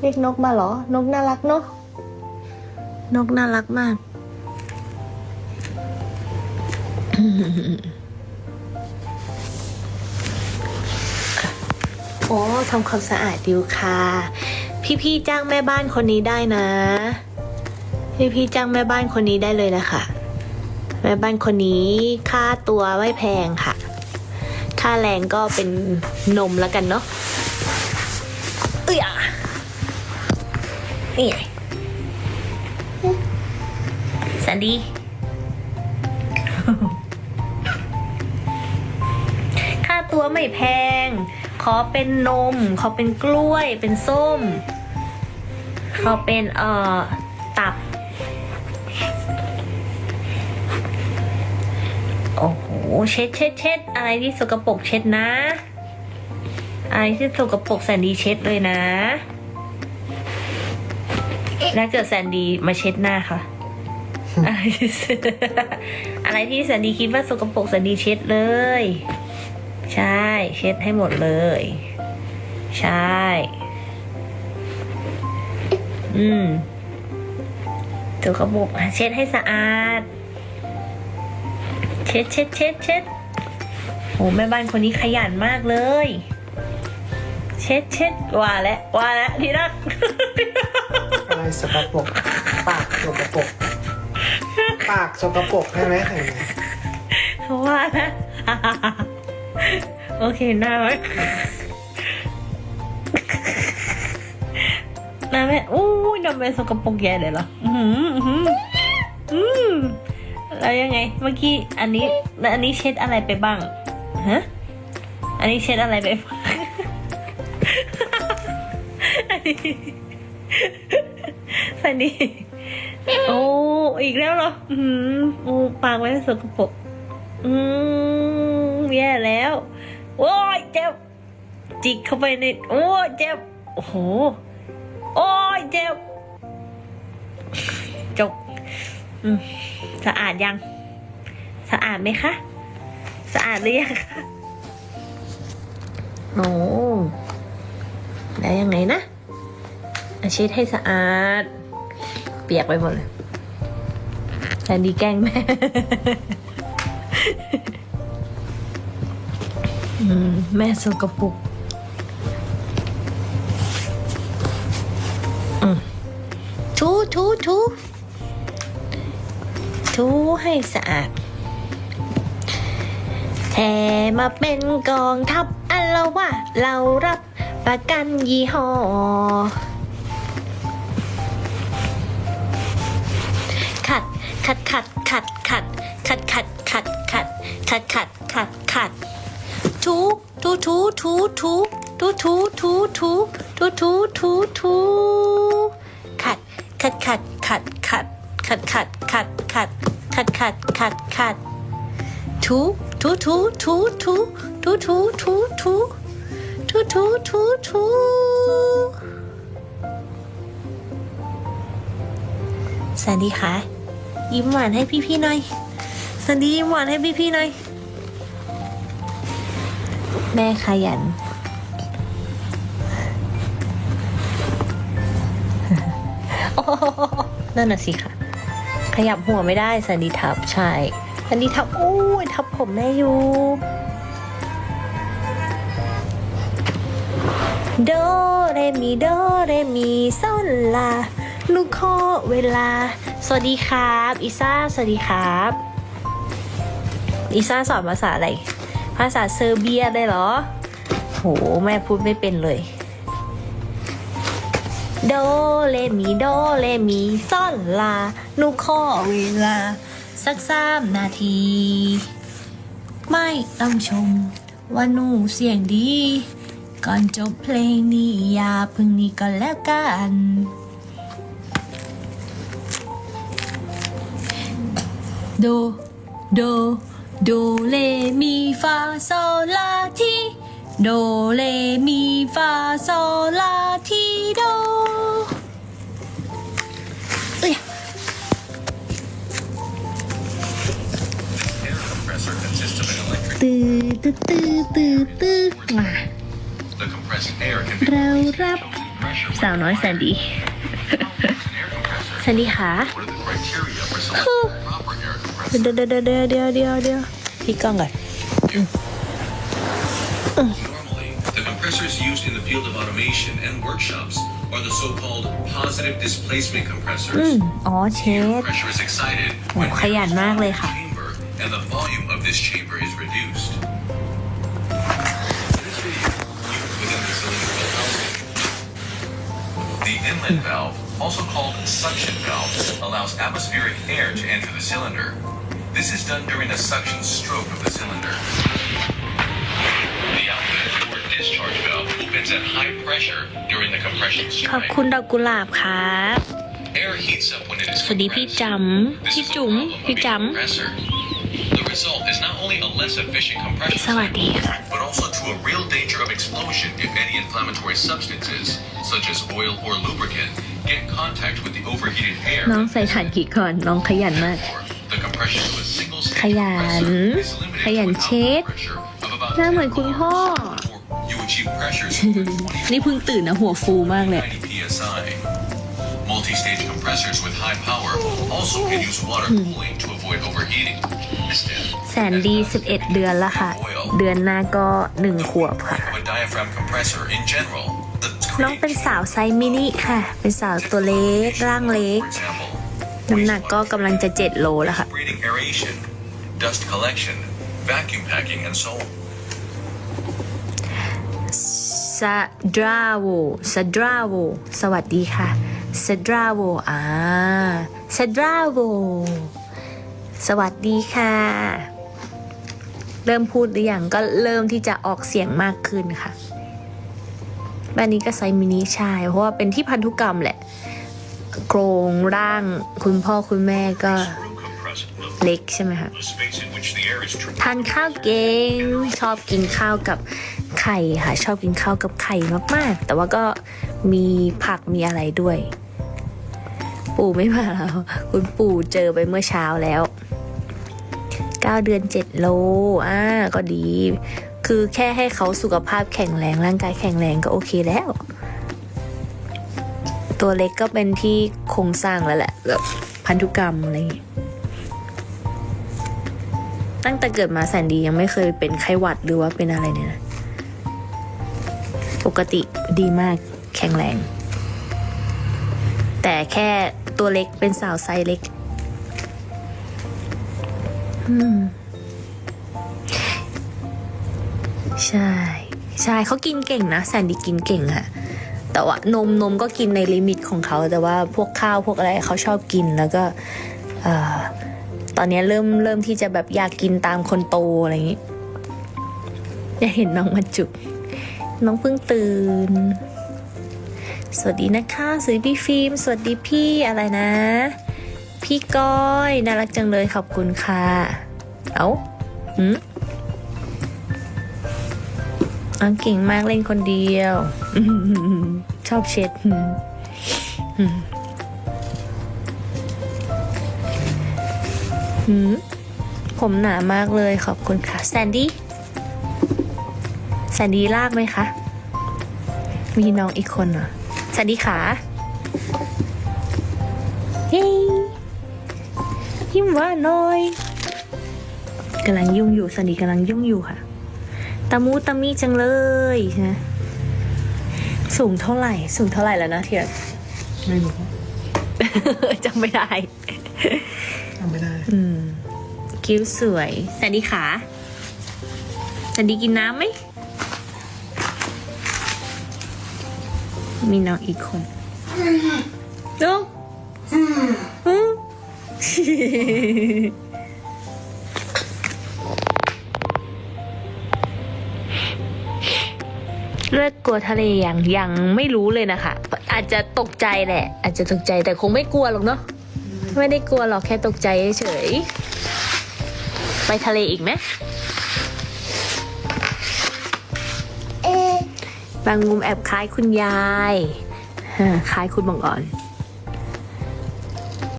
เรียกนกมาเหรอ นกน่ารักเนาะ นกน่ารักมาก โอ้ทำความสะอาดดิวค่ะ พี่ๆจ้างแม่บ้านคนนี้ได้นะ พี่ๆจ้างแม่บ้านคนนี้ได้เลยนะคะ แม่บ้านคนนี้ค่าตัวไม่แพงค่ะ ค่าแรงก็เป็นนมแล้วกันเนาะ นี่ไงสันดี ค่าตัวไม่แพง ขอเป็นนม ขอเป็นกล้วย เป็นส้ม ขอเป็นเอ่อ ตับ โอ้โห เช็ดเช็ดเช็ดอะไรที่สกปรกเช็ดนะ อะไรที่สกปรกแซนดี้เช็ดเลยนะ แล้วเกิดแซนดี้มาเช็ดหน้าค่ะอะไรที่อะไรที่แซนดี้คิดว่าสกปรกแซนดี้เช็ดเลย ใช่ เช็ดให้หมดเลย ใช่ อืมสกปรกเช็ดให้สะอาด เช็ดเช็ดเช็ดเช็ดโอ้แม่บ้านคนนี้ขยันมากเลย เช็ดเช็ดว่าแล้วว่าแล้วที่รักอะ สกปรกปากสกปรกปากสกปรกใช่ไหมเห็นไหมว่านะโอเคหน้าไหมหน้าแม่อู้ยทำไมสกปรกแย่เลยเหรออือหืออื้อหืออืมแล้วยังไง เมื่อกี้อันนี้แล้วอันนี้เช็ดอะไรไปบ้างฮะอันนี้เช็ดอะไรไปบ้างอันนี้ สันนี่โอ้อีกแล้วเหรอ อือหือโอ้ปากไว้สกปรกอืมแย่แล้ว โอ้ยเจ็บ จิกเข้าไปใน โอ้ยเจ็บ โอ้โห โอ้ยเจ็บ จบสะอาดยัง สะอาดไหมคะ สะอาดหรือยังคะโอ้แล้วยังไงนะอาช็ดให้สะอาด เปียกไปหมดเลยแต่ดีแกล้งแม่ แม่สกปรกอืมถูถูถูถูให้สะอาดแถมาเป็นกองทัพอันละว่าเรารับประกันยี่ห้อ ขัดขัดขัดขัดขัดขัดขัดขัดขัดขัดขัดขัดขัดถูถูถูถูถูถูถูถูถูถูถูถูถูขัดขัดขัดขัดขัดขัดขัดขัดขัดขัดขัดขัดขัดถูถูถูถูถูถูถูถูถูถูถูถูถูสวัสดีค่ะ ยิ้มหวานให้พี่ๆหน่อยสวัสดียิ้มหวานให้พี่ๆหน่อย แม่ขยัน นั่นน่ะสิค่ะ ขยับหัวไม่ได้สันดีทับใช่สันดีทับโอ้ยทับผมแม่อยู่โดเรมีโดเรมีโซลา ลูกคอเวลา สวัสดีครับอิซ่าสวัสดีครับอิซ่าสอนภาษาอะไร ภาษาเซอร์เบียได้เหรอ โห แม่พูดไม่เป็นเลย โดเลมีโดเลมีซ่อนลาหนูขอเวลา สักสามนาที ไม่ต้องชม ว่าหนูเสียงดี ก่อนจบเพลงนี้อย่าพึ่งนี้ก็แล้วกัน โด โด โดเลมีฟาโซลาทีโดเลมีฟาโซลาทีโดเอ้ยตื่ตื่ตื่ตื่นมาเรารับสาวน้อยแซนดี้แซนดี้ค่ะ เดี๋ยวเดี๋ยวเดี๋ยวเดี๋ยวเดี๋ยวเดี๋ยวพี่กล้องก่อน Normally, the compressors used in the field of automation and workshops are the so-called positive displacement อื compressors. ม อ๋อเช Air ด pressure is excited โอ้ when ขยันมากเลยค่ะ chamber and the volume of this chamber is reduced. In this video, used within the cylindrical housing. The inlet valve, also called suction valve, allows atmospheric air to enter the cylinder. This is done during a suction stroke of the cylinder. The outlet or discharge valve opens at high pressure during the compression ขอบ strike. คุณดอกกุหลาบครับ Air heats up when it is สวัสดีพี่ compressed. จำ This พี่ is a จุ๋ม problem of พี่ a จ compressor. The result is not only a less efficient compression ำ สวัส cycle, ดีค่ะ but also to a real danger of explosion if any inflammatory substances, such as oil or lubricant, get contact with the overheated air. น้องใส่ขันกี่ก่อน น้องขยันมาก Therefore, the compression to a single stage ขยัน compressor is limited ขยัน to an เช็ด output pressure of about หน้าเหมือน10คุณพ่อ bars before You achieve pressures of นี่เพิ่งตื่นนะหัวฟูมากเลย90 psi. Multi-stage compressors with high power also can use water cooling to avoid overheating. This step แสนดี 11 เดือนแล้วค่ะ เดือนหน้าก็ 1 ขวบค่ะ of a diaphragm compressor in general. The น้องเป็นสาวไซส์มินิค่ะ เป็นสาวตัวเล็ก ร่างเล็ก For example, น้ำหนักก็กำลังจะ7โลแล้วค่ะ breathing aeration, dust collection, vacuum packing, and so on. ซาดราโวซาดราโวสวัสดีค่ะซาดราโวอ่าซาดราโวสวัสดีค่ะ เริ่มพูดหรือยังก็เริ่มที่จะออกเสียงมากขึ้นค่ะบ้านนี้ก็ไซส์มินิใช่เพราะว่าเป็นที่พันธุกรรมแหละ โครงร่างคุณพ่อคุณแม่ก็เล็กใช่ไหมคะทานข้าวเก่งชอบกินข้าวกับไข่ค่ะ ชอบกินข้าวกับไข่มากๆ แต่ว่าก็มีผักมีอะไรด้วย ปู่ไม่มาแล้ว คุณปู่เจอไปเมื่อเช้าแล้ว9เดือน7โลอ่าก็ดี คือแค่ให้เขาสุขภาพแข็งแรงร่างกายแข็งแรงก็โอเคแล้ว ตัวเล็กก็เป็นที่โครงสร้างแล้วแหละแบบพันธุกรรมอะไรอย่างงี้ตั้งแต่เกิดมาแสนดียังไม่เคยเป็นไข้หวัดหรือว่าเป็นอะไรเนี่ยนะปกติดีมากแข็งแรง แต่แค่ตัวเล็กเป็นสาวไซส์เล็กอืมใช่ ใช่เขากินเก่งนะ แสนดีกินเก่งค่ะ แต่ว่านมนมก็กินในลิมิตของเขา แต่ว่าพวกข้าวพวกอะไรเขาชอบกินแล้วก็อตอนนี้เริ่มเริ่มที่จะแบบอยากกินตามคนโตอะไรอย่างนี้อยากเห็นน้องมาจุกน้องเพิ่งตื่น สวัสดีนะคะสวัสดีพี่ฟิล์มสวัสดีพี่อะไรนะ พี่ก้อยน่ารักจังเลยขอบคุณค่ะ เอาหืมอังเก่งมากเล่นคนเดียว ชอบเช็ดผมหนามากเลยขอบคุณค่ะแซนดี้แซนดี้ลากไหมคะ มีน้องอีกคนเหรอแซนดี้ขาเฮ้ยยิ้มหว่าน้อยกำลังยุ่งอยู่แซนดี้กำลังยุ่งอยู่ค่ะตามูตามีจังเลยนะ สูงเท่าไหร่ สูงเท่าไหร่แล้วนะเทียนไม่รู้จำไม่ได้ ทำไม่ได้ อืม คิ้วสวยแซนดี้ขาแซนดี้กินน้ำไหม มีน้องอีกคนลูกอืม เลิกกลัวทะเลยังยังไม่รู้เลยนะคะ อาจจะตกใจแหละ อาจจะตกใจแต่คงไม่กลัวหรอกเนาะไม่ได้กลัวหรอกแค่ตกใจเฉยๆไปทะเลอีกไหมบางมุมแอบคล้ายคุณยายฮะคล้ายคุณบังอ่อน